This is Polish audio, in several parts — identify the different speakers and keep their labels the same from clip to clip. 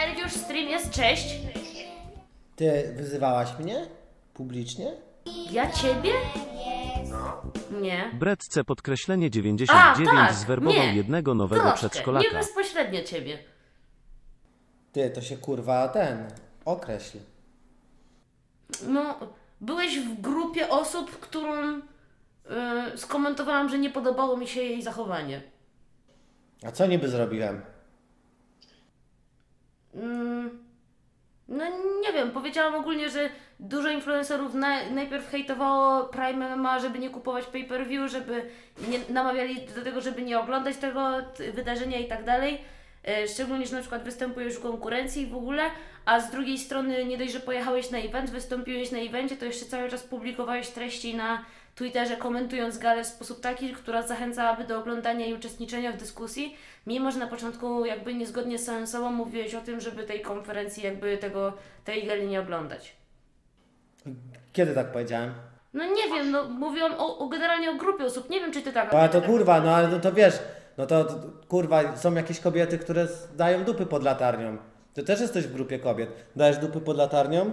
Speaker 1: Sergiusz, stream jest, cześć.
Speaker 2: Ty wyzywałaś mnie? Publicznie?
Speaker 1: Ja ciebie? Nie.
Speaker 3: Bretce podkreślenie 99
Speaker 1: A, tak,
Speaker 3: zwerbował
Speaker 1: nie.
Speaker 3: jednego nowego
Speaker 1: Troszkę,
Speaker 3: przedszkolaka.
Speaker 1: nie bezpośrednio ciebie.
Speaker 2: Ty, to się kurwa ten, określ.
Speaker 1: No, byłeś w grupie osób, którą y, skomentowałam, że nie podobało mi się jej zachowanie.
Speaker 2: A co niby zrobiłem?
Speaker 1: Mm, no nie wiem, powiedziałam ogólnie, że dużo influencerów na, najpierw hejtowało Prime MMA, żeby nie kupować pay-per-view, żeby nie namawiali do tego, żeby nie oglądać tego wydarzenia i tak dalej. E, Szczególnie, że na przykład występujesz w konkurencji w ogóle, a z drugiej strony nie dość, że pojechałeś na event, wystąpiłeś na evencie, to jeszcze cały czas publikowałeś treści na Twitterze, komentując galę w sposób taki, która zachęcałaby do oglądania i uczestniczenia w dyskusji, mimo że na początku jakby niezgodnie z samym sobą mówiłeś o tym, żeby tej konferencji, jakby tego, tej gali nie oglądać.
Speaker 2: Kiedy tak powiedziałem?
Speaker 1: No nie wiem, no mówiłam o, o generalnie o grupie osób, nie wiem czy ty tak...
Speaker 2: A to kurwa, no ale no to wiesz, no to, to kurwa, są jakieś kobiety, które dają dupy pod latarnią. Ty też jesteś w grupie kobiet. Dajesz dupy pod latarnią?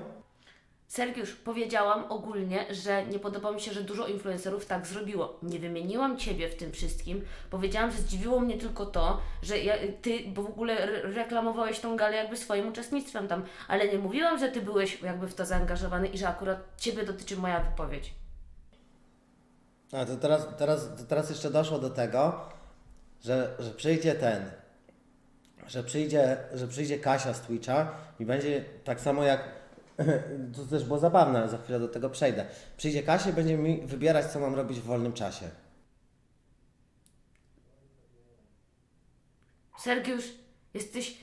Speaker 1: Sergiusz, powiedziałam ogólnie, że nie podoba mi się, że dużo influencerów tak zrobiło. Nie wymieniłam Ciebie w tym wszystkim. Powiedziałam, że zdziwiło mnie tylko to, że ja, Ty, bo w ogóle re- reklamowałeś tą galę jakby swoim uczestnictwem tam, ale nie mówiłam, że Ty byłeś jakby w to zaangażowany i że akurat Ciebie dotyczy moja wypowiedź.
Speaker 2: A to teraz, teraz, to teraz jeszcze doszło do tego, że, że przyjdzie ten, że przyjdzie, że przyjdzie Kasia z Twitcha i będzie tak samo jak, to też było zabawne, ale za chwilę do tego przejdę. Przyjdzie Kasia i będzie mi wybierać, co mam robić w wolnym czasie.
Speaker 1: Sergiusz, jesteś...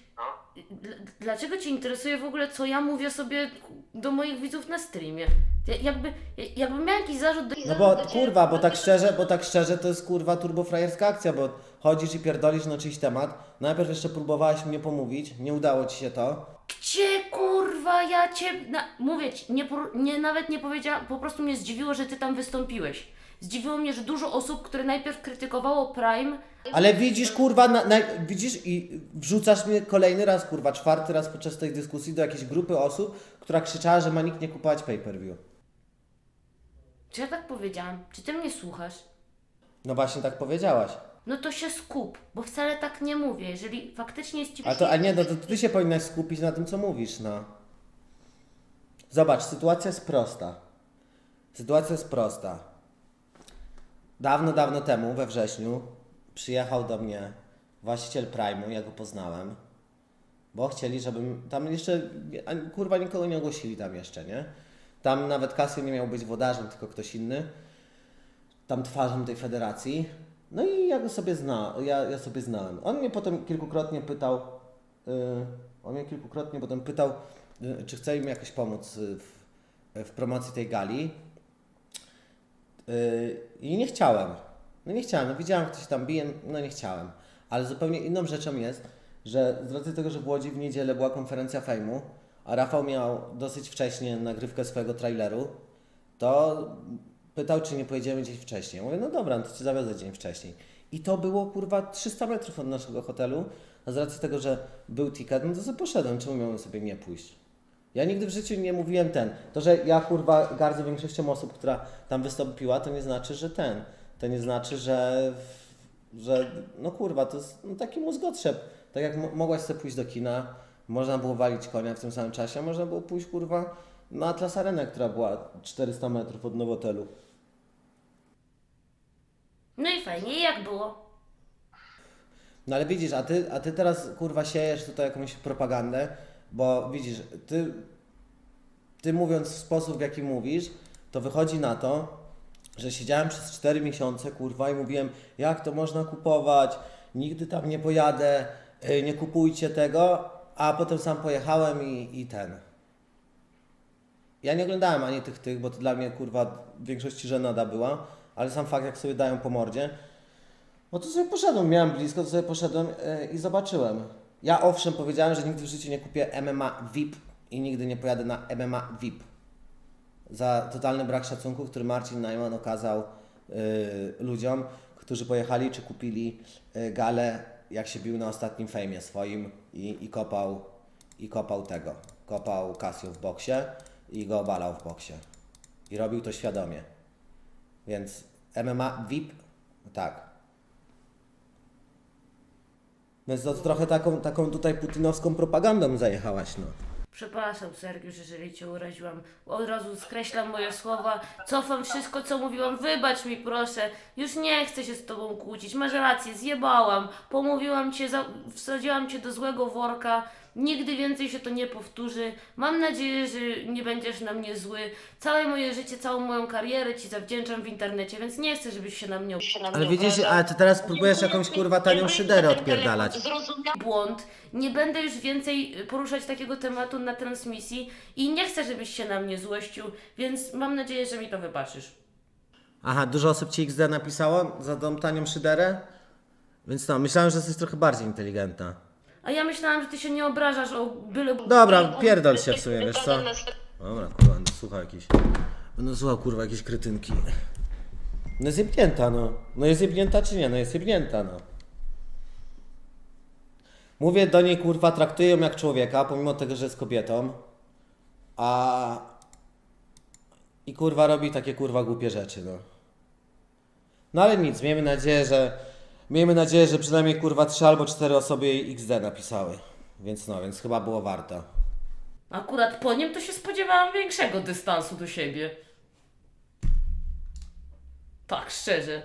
Speaker 1: Dl- Dlaczego Cię interesuje w ogóle, co ja mówię sobie do moich widzów na streamie? Ja, jakby, jakbym miał jakiś zarzut do...
Speaker 2: No bo kurwa, bo tak szczerze, bo tak szczerze to jest kurwa turbofrajerska akcja, bo chodzisz i pierdolisz na czyjś temat. Najpierw jeszcze próbowałaś mnie pomówić, nie udało ci się to.
Speaker 1: Gdzie kurwa ja cię. Na, mówię ci, nie, por- nie, nawet nie powiedziałam, po prostu mnie zdziwiło, że ty tam wystąpiłeś. Zdziwiło mnie, że dużo osób, które najpierw krytykowało Prime,
Speaker 2: Ale widzisz, kurwa, na, na, widzisz i wrzucasz mnie kolejny raz, kurwa, czwarty raz podczas tej dyskusji do jakiejś grupy osób, która krzyczała, że ma nikt nie kupować pay-per-view.
Speaker 1: Czy ja tak powiedziałam? Czy ty mnie słuchasz?
Speaker 2: No właśnie tak powiedziałaś.
Speaker 1: No to się skup, bo wcale tak nie mówię. Jeżeli faktycznie jest ci.
Speaker 2: A to, a nie, no to ty się powinnaś skupić na tym, co mówisz, no. Zobacz, sytuacja jest prosta. Sytuacja jest prosta. Dawno, dawno temu, we wrześniu, przyjechał do mnie właściciel Prime'u, ja go poznałem, bo chcieli, żebym tam jeszcze, kurwa, nikogo nie ogłosili tam jeszcze, nie? Tam nawet Kasio nie miał być wodarzem, tylko ktoś inny tam twarzą tej federacji. No i ja go sobie zna, ja, ja sobie znałem. On mnie potem kilkukrotnie pytał, yy, on mnie kilkukrotnie potem pytał, yy, czy chce im jakoś pomóc yy, w, w promocji tej gali. Yy, I nie chciałem. No nie chciałem, no widziałem, ktoś tam bije, no nie chciałem. Ale zupełnie inną rzeczą jest, że z racji tego, że w Łodzi w niedzielę była konferencja fejmu, a Rafał miał dosyć wcześnie nagrywkę swojego traileru, to pytał, czy nie pojedziemy gdzieś wcześniej. Mówię, no dobra, no to cię zawiozę dzień wcześniej. I to było kurwa 300 metrów od naszego hotelu, a z racji tego, że był ticket, no to sobie poszedłem, czemu miałem sobie nie pójść? Ja nigdy w życiu nie mówiłem ten. To, że ja kurwa gardzę większością osób, która tam wystąpiła, to nie znaczy, że ten. To nie znaczy, że, że no kurwa, to jest no, taki mózgotrzeb. Tak jak mo- mogłaś sobie pójść do kina, można było walić konia w tym samym czasie, można było pójść kurwa na Atlas Arenę, która była 400 metrów od Nowotelu.
Speaker 1: No i fajnie, jak było?
Speaker 2: No ale widzisz, a ty, a ty teraz kurwa siejesz tutaj jakąś propagandę, bo widzisz, ty, ty mówiąc w sposób, w jaki mówisz, to wychodzi na to, że siedziałem przez 4 miesiące kurwa i mówiłem, jak to można kupować, nigdy tam nie pojadę, y, nie kupujcie tego, a potem sam pojechałem i, i ten. Ja nie oglądałem ani tych, tych, bo to dla mnie kurwa w większości żenada była, ale sam fakt, jak sobie dają po mordzie, no to sobie poszedłem, miałem blisko, to sobie poszedłem yy, i zobaczyłem. Ja owszem powiedziałem, że nigdy w życiu nie kupię MMA VIP i nigdy nie pojadę na MMA VIP. Za totalny brak szacunku, który Marcin Najman okazał yy, ludziom, którzy pojechali czy kupili yy, galę, jak się bił na ostatnim fejmie swoim i, i kopał i kopał tego. Kopał Casio w boksie i go obalał w boksie. I robił to świadomie. Więc MMA VIP, tak. Więc to trochę taką, taką tutaj putinowską propagandą zajechałaś, no.
Speaker 1: Przepraszam, Sergiusz, jeżeli cię uraziłam. Od razu skreślam moje słowa, cofam wszystko, co mówiłam. Wybacz mi, proszę. Już nie chcę się z tobą kłócić. Masz rację, zjebałam. Pomówiłam cię, za... wsadziłam cię do złego worka. Nigdy więcej się to nie powtórzy. Mam nadzieję, że nie będziesz na mnie zły. Całe moje życie, całą moją karierę ci zawdzięczam w internecie, więc nie chcę, żebyś się na mnie
Speaker 2: Ale widzisz, ale ty teraz próbujesz jakąś kurwa tanią szyderę odpierdalać.
Speaker 1: błąd. Nie będę już więcej poruszać takiego tematu na transmisji i nie chcę, żebyś się na mnie złościł, więc mam nadzieję, że mi to wybaczysz.
Speaker 2: Aha, dużo osób ci XD napisało za tą tanią szyderę? Więc no, myślałem, że jesteś trochę bardziej inteligentna.
Speaker 1: A ja myślałam, że ty się nie obrażasz o byle...
Speaker 2: Dobra, pierdol się w sumie, wiesz co? Dobra, kurwa, będę słuchał jakiś. Będę słuchał kurwa jakieś kretynki. No jest jebnięta, no. No jest jebnięta czy nie? No jest jebnięta, no. Mówię do niej kurwa, traktuję ją jak człowieka, pomimo tego, że jest kobietą. A. I kurwa robi takie kurwa głupie rzeczy, no. No ale nic, miejmy nadzieję, że. Miejmy nadzieję, że przynajmniej kurwa trzy albo cztery osoby jej XD napisały. Więc no, więc chyba było warto.
Speaker 1: Akurat po nim to się spodziewałam większego dystansu do siebie. Tak, szczerze.